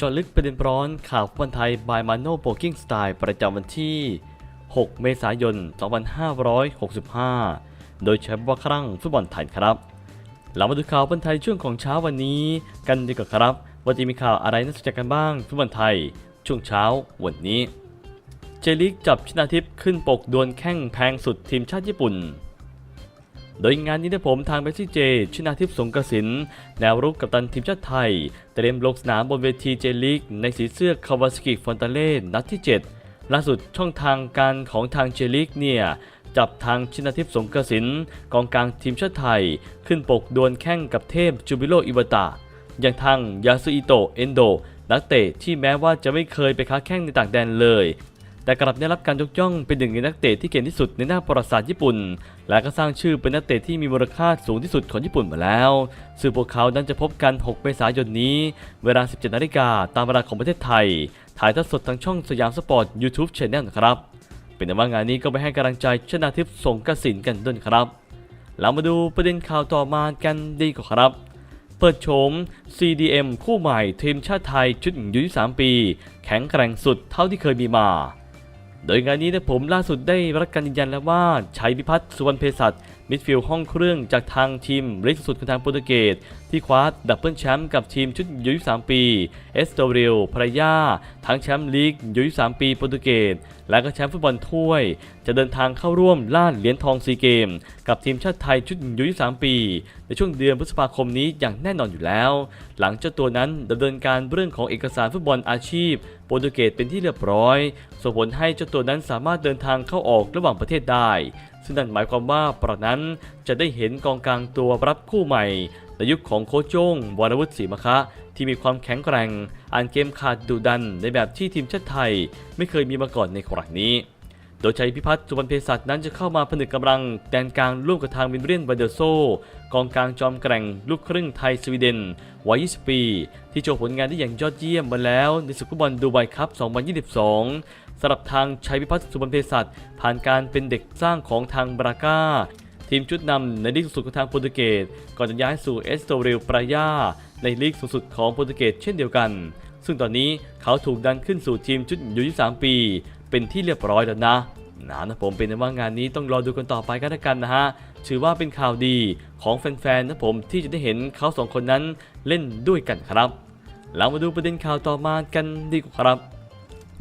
จาะลึกประเด็นร้อนข่าวฟุตบอลไทยบายมาโนโปกิ้งสไตล์ประจำวันที่ 6 เมษายน 2565 โดยแชมป์ว่าครั้งฟุตบอลไทยครับ เรามาดูข่าวฟุตบอลไทยช่วงของเช้าวันนี้ กันดีกว่าครับ ว่าจะมีข่าวอะไรน่าสนใจกันบ้างฟุตบอลไทย ช่วงเช้าวันนี้ เจลิกจับชนาทิพย์ขึ้นปกดวลแข้งแพงสุดทีมชาติญี่ปุ่น โดยงานนี้นะผมทางเบสซี่เจ ชนาทิพย์สงกระสิน แนวรุกกับตันทีมชาติไทย เตรียมลงสนามบนเวทีเจลิกในสีเสื้อคาวาสกิฟอนตาเล่นัดที่ 7 ล่าสุดช่องทางการของทางเจลิกเนี่ย จับทางชนาทิพย์สงกระสิน กองกลางทีมชาติไทย ขึ้นปกดวลแข้งกับเทพจูบิโรอิวตะอย่างทางยาสุอิโตเอนโดนักเตะที่แม้ว่าจะไม่เคยไปค้าแข้งในต่างแดนเลย แต่กลับได้รับการยกย่องเป็นหนึ่งในนักเตะที่เก่งที่สุดในหน้าประวัติศาสตร์ญี่ปุ่น และก็สร้างชื่อเป็นนักเตะที่มีมูลค่าสูงที่สุดของญี่ปุ่นมาแล้ว ซึ่งพวกเขานั้นจะพบกัน 6 เมษายนนี้ เวลา 17 นาฬิกาตามเวลาของประเทศไทย ถ่ายทอดสดทางช่องสยามสปอร์ต YouTube Channel นะครับ เป็นแต่ว่างานนี้ก็ไปให้กำลังใจชนาทิพย์สงกสินกันด้วยครับ เรามาดูประเด็นข่าวต่อมากันดีกว่าครับเปิดโฉม CDM คู่ใหม่ทีมชาติไทยชุดอายุ23ปี แข็งแกร่งสุดเท่าที่เคยมีมา โดยงานนี้นะผมล่าสุดได้รับการยืนยันแล้วว่าชัยพิพัฒน์สุวรรณเภสัช มิดฟิลด์ห้องเครื่องจากทางทีมเล็กสุดของทางโปรตุเกสที่คว้าดับเบิลแชมป์กับทีมชุดยุ23 ปี เอสโตเรลภรรยาทั้งแชมป์ลีกยุ23 ปีโปรตุเกสและก็แชมป์ฟุตบอลถ้วย จะเดินทางเข้าร่วมล่าเหรียญทองซีเกม กับทีมชาติไทยชุดยุ23 ปี ในช่วงเดือนพฤษภาคมนี้อย่างแน่นอนอยู่แล้ว หลังเจ้าตัวนั้นดำเนินการเรื่องของเอกสารฟุตบอลอาชีพโปรตุเกสเป็นที่เรียบร้อย ส่งผลให้เจ้าตัวนั้นสามารถเดินทางเข้าออกระหว่างประเทศได้ซึ่งนั่นหมายความว่าประนั้นจะได้เห็นกองกลางตัวรับคู่ใหม่ในยุคของโคโจงวรวุฒิศรีมะคะ ที่มีความแข็งแกร่ง อ่านเกมขาดดุดันในแบบที่ทีมชาติไทย ไม่เคยมีมาก่อนในครั้งนี้ โดยชัยพิพัฒน์สุวรรณเภสัชนั้นจะเข้ามาผนึกกำลังแดนกลางร่วมกับทางวินเรียนวาเดอร์โซ กองกลางจอมแกร่งลูกครึ่งไทยสวีเดนวัย 20 ปี ที่โชว์ผลงานได้อย่างยอดเยี่ยมมาแล้วในศึกฟุตบอลดูไบคัพ 2022 สำหรับทางชัยพิพัฒน์สุวรรณเภสัชผ่านการเป็นเด็กสร้างของทางบราก้า ทีมชุดนำในลีกสูงสุดของทางโปรตุเกสก่อนจะย้ายสู่เอสโตเรลปรายาในลีกสูงสุดของโปรตุเกสเช่นเดียวกัน ซึ่งตอนนี้เขาถูกดันขึ้นสู่ทีมชุดอายุ23ปี เป็นที่เรียบร้อยแล้วนะนะนะผมเป็นว่างานนี้ต้องรอดูกันต่อไปกันล้วกันนะฮะถือว่าเป็นข่าวดีของแฟนๆนะผมที่จะได้เห็นเขาสองคนนั้นเล่นด้วยกันครับเรามาดูประเด็นข่าวต่อมากันดีกว่าครับ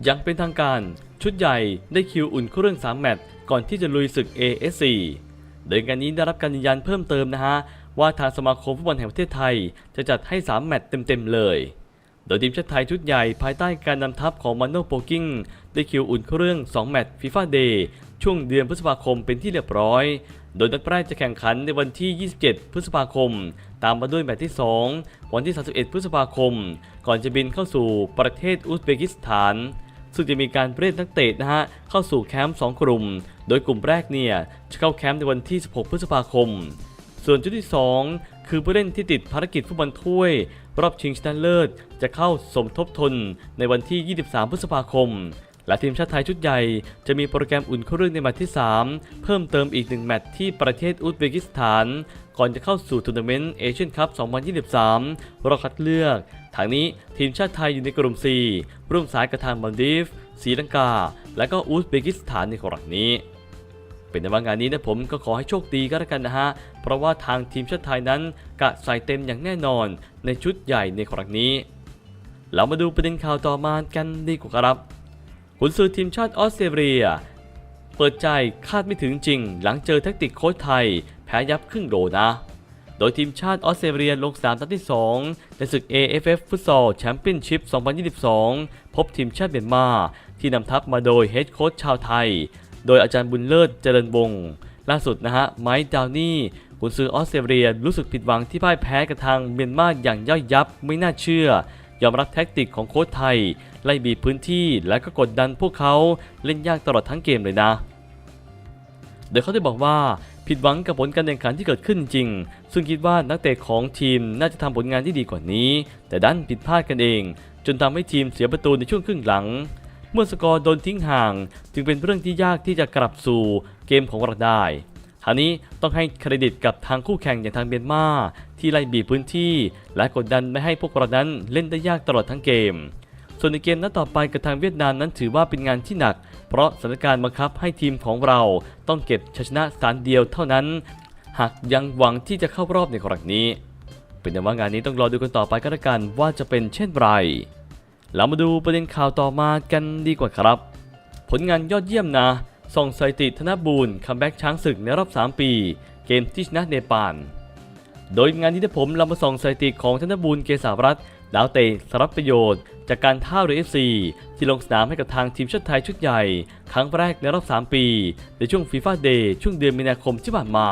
ยังเป็นทางการ ชุดใหญ่ได้คิวอุ่นเครื่อง 3 แมตช์ก่อนที่จะลุยศึก ASC โดยงานนี้ได้รับการยืนยันเพิ่มเติมนะฮะ ว่าทางสมาคมฟุตบอลแห่งประเทศไทยจะจัดให้ 3 แมตช์เต็ม ๆ เลย โดยทีมชาติไทยชุดใหญ่ภายใต้การนำทัพของมาโนโปกิ้งได้คิวอุ่นเครื่อง 2 แมตช์ฟีฟ่าเดย์ช่วงเดือนพฤษภาคมเป็นที่เรียบร้อย โดยนัดแรกจะแข่งขันในวันที่ 27 พฤษภาคม ตามมาด้วยแมตช์ที่ 2 วันที่ 31 พฤษภาคม ก่อนจะบินเข้าสู่ประเทศอุซเบกิสถาน ซึ่งจะมีการเรียกนักเตะนะฮะเข้าสู่แคมป์2กลุ่ม โดยกลุ่มแรกเนี่ยจะเข้าแคมป์ในวันที่ 16 พฤษภาคม ส่วนจุดที่ 2 คือผู้เล่นที่ติดภารกิจฟุตบอลถ้วย รอบชิงชนะเลิศจะเข้าสมทบทุนในวันที่ 23 พฤษภาคม และทีมชาติไทยชุดใหญ่จะมีโปรแกรมอุ่นเครื่องในแมตช์ที่ 3 เพิ่มเติมอีก 1 แมตช์ที่ประเทศอุซเบกิสถาน ก่อนจะเข้าสู่ทัวร์นาเมนต์เอเชียนคัพ 2023 รอบคัดเลือก ทางนี้ทีมชาติไทยอยู่ในกลุ่ม4ร่วมสายกับทางมาลดีฟศรีลังกา และก็อุซเบกิสถานในครั้งนี้ เป็นในว่างานนี้นะผมก็ขอให้โชคดีก็แล้วกันนะฮะ เพราะว่าทางทีมชาติไทยนั้นกะใส่เต็มอย่างแน่นอนในชุดใหญ่ในครั้งนี้ เรามาดูประเด็นข่าวต่อมากันดีกว่าครับขุนซือทีมชาติออสเตรเลีย เปิดใจคาดไม่ถึงจริง หลังเจอแท็กติกโค้ชไทย แพ้ยับครึ่งโดนะ โดยทีมชาติออสเตรเลียลงสนามนัดที่ 2 ในศึก AFF ฟุตซอลแชมเปี้ยนชิพ 2022 พบทีมชาติเมียนมา ที่นำทัพมาโดยเฮดโค้ชชาวไทย โดยอาจารย์บุญเลิศเจริญวงศ์ล่าสุดนะฮะ ไมค์ดาวนี่กุนซือออสเตรเลียรู้สึกผิดหวังที่พ่ายแพ้กับทางเมียนมาอย่างย่อยยับไม่น่าเชื่อยอมรับแท็กติกของโค้ชไทย ไล่บีบพื้นที่และก็กดดันพวกเขาเล่นยากตลอดทั้งเกมเลยนะ ดยเขาได้บอกว่าผิดหวังกับผลการแข่งขันที่เกิดขึ้นจริง ซึ่งคิดว่านักเตะของทีมน่าจะทำผลงานที่ดีกว่านี้ แต่ดันผิดพลาดกันเอง จนทำให้ทีมเสียประตูในช่วงครึ่งหลัง เมื่อสกอร์โดนทิ้งห่าง จึงเป็นเรื่องที่ยากที่จะกลับสู่เกมของเราได้ทางนี้ต้องให้เครดิตกับทางคู่แข่งอย่างทางเมียนมาที่ไล่บีบพื้นที่ และกดดันไม่ให้พวกเรานั้นเล่นได้ยากตลอดทั้งเกม ส่วนในเกมนัดต่อไปกับทางเวียดนามนั้นถือว่าเป็นงานที่หนัก เพราะสถานการณ์บังคับให้ทีมของเราต้องเก็บชัยชนะสานเดียวเท่านั้น หากยังหวังที่จะเข้ารอบในครั้งนี้ เป็นแต่ว่างานนี้ต้องรอดูกันต่อไปก็แล้วกันว่าจะเป็นเช่นไรเรามาดูประเด็นข่าวต่อมากันดีกว่าครับ ผลงานยอดเยี่ยมนะส่องสถิติธนบูรณ์คัมแบ็กช้างศึกในรอบ 3 ปี เกมที่ชนะเนปาลโดยงานนี้ที่ผมเรามาส่องสถิติของธนบูรณ์เกษารัตน์ ดาวเตะสรับประโยชน์จากการท่าเรือ FC ที่ลงสนามให้กับทางทีมชาติไทยชุดใหญ่ ครั้งแรกในรอบ 3 ปี ในช่วงฟีฟ่าเดย์ช่วงเดือนมีนาคมที่ผ่านมา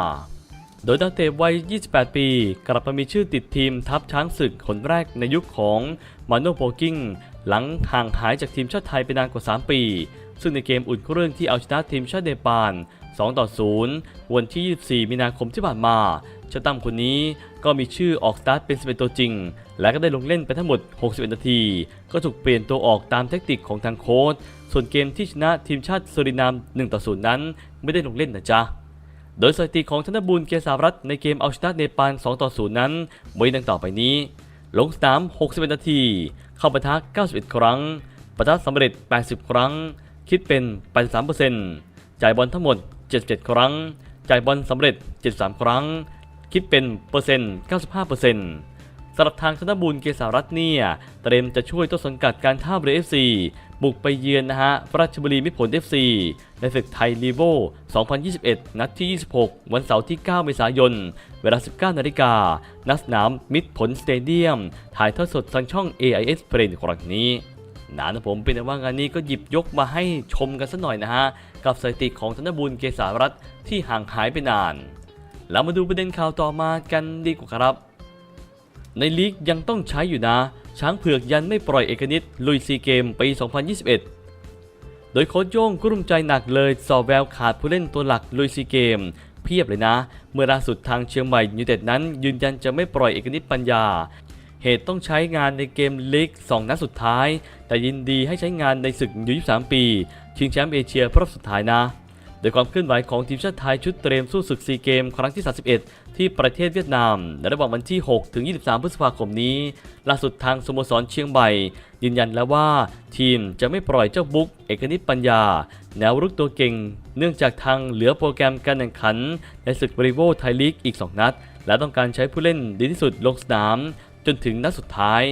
โดยดาวเตะวัย 28 ปี กลับมามีชื่อติดทีมทัพช้างศึกคนแรกในยุคของมาโนโปกิ้งหลังห่างหายจากทีมชาติไทยไปนานกว่า 3 ปี ซึ่งในเกมอุ่นเครื่องที่เอาชนะทีมชาติเนปาล2 ต่อ 0 วันที่ 24 มีนาคมที่ผ่านมาเจ้าตั้มคนนี้ก็มีชื่อออกสตาร์ทเป็น11ตัวจริง และก็ได้ลงเล่นไปทั้งหมด 61 นาที ก็ถูกเปลี่ยนตัวออกตามเทคนิคของทางโค้ชส่วนเกมที่ชนะทีมชาติสุรินาม1ต่อ0นั้น ไม่ได้ลงเล่นนะจ๊ะ โดยสถิติของธนบุญเกษารัตน์ในเกมเอาชนะเนปาล2ต่อ0นั้นมีดังต่อไปนี้ ลงสนาม 61 นาที เข้าปะทะ 91 ครั้งปะทะสำเร็จ 80 ครั้ง คิดเป็น 83%จ่ายบอลทั้งหมด 77 ครั้ง จ่ายบอลสำเร็จ 73 ครั้ง คิดเป็นเปอร์เซ็นต์ 95% สำหรับทางธนบุญเกษารัตน์เนี่ย เตรียมจะช่วยต้นสังกัดการท่าเรือ FC บุกไปเยือนนะฮะราชบุรีมิตรผล FC ในศึกไทยลีโว2021 นัดที่ 26 วันเสาร์ที่ 9 เมษายน เวลา 19 นาฬิกาณสนามมิตรผลสเตเดียม ถ่ายทอดสดทางช่อง AIS เพลนครั้งนี้นะนะผมเป็นว่างานนี้ก็หยิบยกมาให้ชมกันสักหน่อยนะฮะ กับสถิติของธนบุญเกษารัตน์ที่ห่างหายไปนาน แล้วมาดูประเด็นข่าวต่อมากันดีกว่าครับ ในลีกยังต้องใช้อยู่นะ ช้างเผือกยันไม่ปล่อยเอกนิตลุยซีเกมปี 2021 โดยโค้ชโย่งกลุ้มใจหนักเลยสอบแววขาดผู้เล่นตัวหลักลุยซีเกม เพียบเลยนะ เมื่อล่าสุดทางเชียงใหม่ยูเต็ดนั้น ยืนยันจะไม่ปล่อยเอกนิตปัญญา เหตุต้องใช้งานในเกมลีก2นัดสุดท้าย แต่ยินดีให้ใช้งานในศึกยู23ปี ชิงแชมป์เอเชียรอบสุดท้ายนะ โดยความเคลื่อนไหวของทีมชาติไทยชุดเตรียมสู้ศึกซีเกมครั้งที่ 31 ที่ประเทศเวียดนาม ในระหว่างวันที่ 6 ถึง 23 พฤษภาคมนี้ ล่าสุดทางสโมสรเชียงใหม่ยืนยันแล้วว่า ทีมจะไม่ปล่อยเจ้าบุ๊กเอกนิตปัญญา แนวรุกตัวเก่ง เนื่องจากทางเหลือโปรแกรมการแข่งขัน ในศึกบริโวไทยลีกอีก 2 นัด และต้องการใช้ผู้เล่นดีที่สุดลงสนาม จนถึงนัดสุดท้าย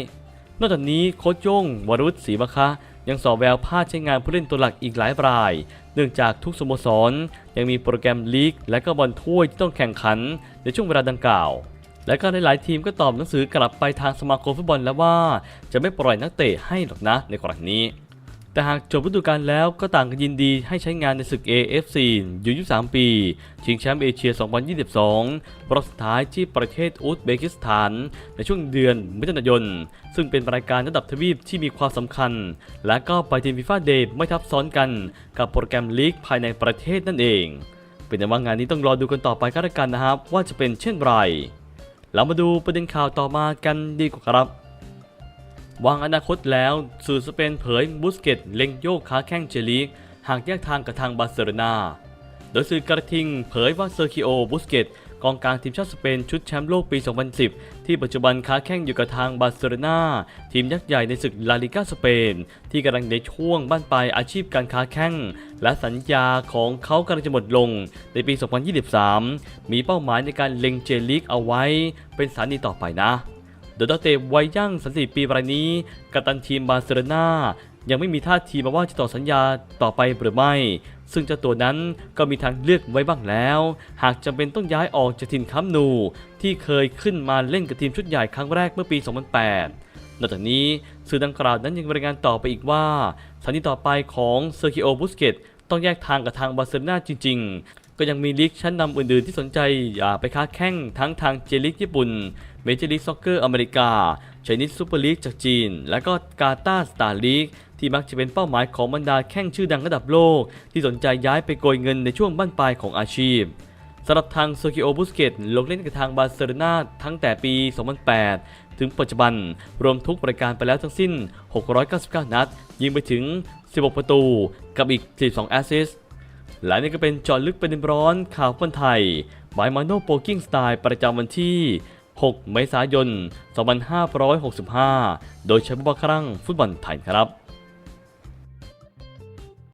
นอกจากนี้โค้ชโย่งวรุษศรีมะคะ ยังสอบแววพลาดใช้งานผู้เล่นตัวหลักอีกหลายราย เนื่องจากทุกสโมสร ยังมีโปรแกรมลีก และก็บอลถ้วยที่ต้องแข่งขันในช่วงเวลาดังกล่าว และก็หลายๆทีมก็ตอบหนังสือกลับไปทางสมาคมฟุตบอลแล้วว่า จะไม่ปล่อยนักเตะให้หรอกนะในกรณีนี้ แต่หากจบฤดูกาลแล้วก็ต่างกันยินดีให้ใช้งานในศึก AFC อยู่ 23 ปี ชิงแชมป์เอเชีย 2022 รอบสุดท้ายที่ประเทศอุซเบกิสถาน ในช่วงเดือนมิถุนายน ซึ่งเป็นรายการระดับทวีปที่มีความสำคัญ และก็ไปทีมฟีฟ่าเดย์ไม่ทับซ้อนกันกับโปรแกรมลีกภายในประเทศนั่นเอง เป็นแต่ว่างานนี้ต้องรอดูกันต่อไปก็แล้วกันนะครับ ว่าจะเป็นเช่นไรเรามาดูประเด็นข่าวต่อมากันดีกว่าครับ วางอนาคตแล้วสื่อสเปนเผยบุสเกตเล็งโยกขาแข้งเจลีกหากแยกทางกับทางบาร์เซโลนาโดยสื่อกระทิงเผยว่าเซอร์คิโอบุสเกตกองกลางทีมชาติสเปนชุดแชมป์โลกปี 2010 ที่ปัจจุบันค้าแข้งอยู่กับทางบาร์เซโลนาทีมยักษ์ใหญ่ในศึกลาลิกาสเปน ที่กำลังในช่วงบ้านปลายอาชีพการค้าแข้งและสัญญาของเขากำลังจะหมดลงในปี 2023 มีเป้าหมายในการเล็งเจลีกเอาไว้เป็นสถานีต่อไปนะ ดยดาวเตะวัยย่าง34ปีรายนี้กัปตันทีมบาร์เซโลนายังไม่มีท่าทีมาว่าจะต่อสัญญาต่อไปหรือไม่ ซึ่งเจ้าตัวนั้นก็มีทางเลือกไว้บ้างแล้ว หากจำเป็นต้องย้ายออกจากทีมคัมนู ที่เคยขึ้นมาเล่นกับทีมชุดใหญ่ครั้งแรกเมื่อปี 2008 นอกจากนี้สื่อดังกล่าวนั้นยังรายงานต่อไปอีกว่าสถานีต่อไปของเซอร์คิโอบุสเกตต้องแยกทางกับทางบาร์เซโลนาจริง ๆ ก็ยังมีลีกชั้นนำอื่นๆที่สนใจอย่าไปค้าแข่งทั้งทางเจลิกญี่ปุ่น เมเจอร์ลีกซ็อกเกอร์อเมริกาชนิดซูเปอร์ลีกจากจีน และก็กาตาสตาร์ลีกที่มักจะเป็นเป้าหมายของบรรดาแข้งชื่อดังระดับโลก ที่สนใจย้ายไปโกยเงินในช่วงบั้นปลายของอาชีพสำหรับทางเซกิโอบุสเกตลงเล่นกับทางบาร์เซโลนาทั้งแต่ปี 2008 ถึงปัจจุบัน รวมทุกรายการไปแล้วทั้งสิ้น 699 นัด ยิงไปถึง 16 ประตู กับอีก 42 แอสซิสต์ และนี่ก็เป็นจอลึกประเด็นร้อนข่าวฟุตบอลไทยบายมาโนโปกิ้งสไตล์ประจำวันที่ 6 เมษายน 2565 โดยใช้บุบครั้งฟุตบอลไทยครับ